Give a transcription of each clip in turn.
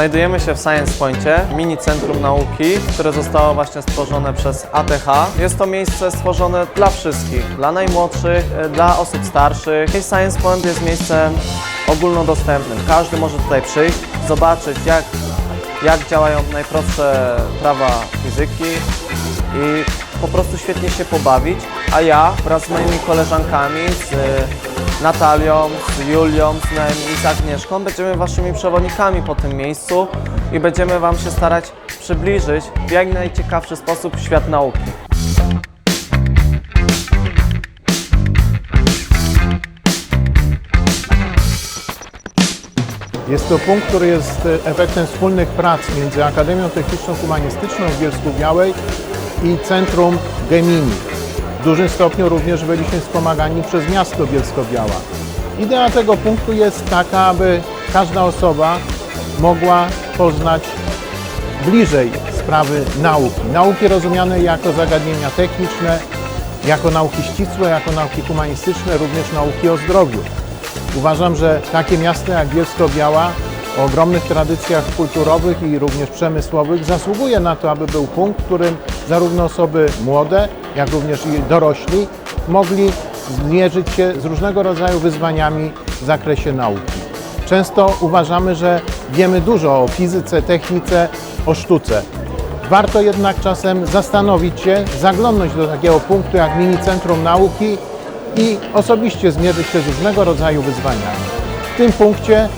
Znajdujemy się w Science Pointie, mini centrum nauki, które zostało właśnie stworzone przez ATH. Jest to miejsce stworzone dla wszystkich, dla najmłodszych, e, dla osób starszych. Science Point jest miejscem ogólnodostępnym. Każdy może tutaj przyjść, zobaczyć jak, jak działają najprostsze prawa fizyki i po prostu świetnie się pobawić. A ja wraz z moimi koleżankami, z Natalią, z Julią, z Noemi i z Agnieszką będziemy waszymi przewodnikami po tym miejscu i będziemy wam się starać przybliżyć w jak najciekawszy sposób świat nauki. Jest to punkt, który jest e, efektem wspólnych prac między Akademią Techniczno-Humanistyczną w Bielsku Białej i Centrum Gemini. W dużym stopniu również byliśmy wspomagani przez miasto Bielsko-Biała. Idea tego punktu jest taka, aby każda osoba mogła poznać bliżej sprawy nauki. Nauki rozumianej jako zagadnienia techniczne, jako nauki ścisłe, jako nauki humanistyczne, również nauki o zdrowiu. Uważam, że takie miasto jak Bielsko-Biała o ogromnych tradycjach kulturowych i również przemysłowych zasługuje na to, aby był punkt, w którym zarówno osoby młode, jak również i dorośli mogli zmierzyć się z różnego rodzaju wyzwaniami w zakresie nauki. Często uważamy, że wiemy dużo o fizyce, technice, o sztuce. Warto jednak czasem zastanowić się, zaglądnąć do takiego punktu jak mini centrum nauki i osobiście zmierzyć się z różnego rodzaju wyzwaniami. W tym punkcie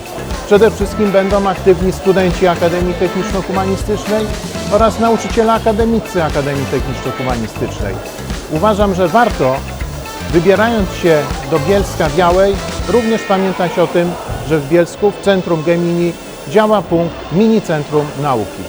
przede wszystkim będą aktywni studenci Akademii Techniczno-Humanistycznej oraz nauczyciele akademicy Akademii Techniczno-Humanistycznej. Uważam, że warto, wybierając się do Bielska Białej, również pamiętać o tym, że w Bielsku w Centrum Gemini działa punkt Mini Centrum Nauki.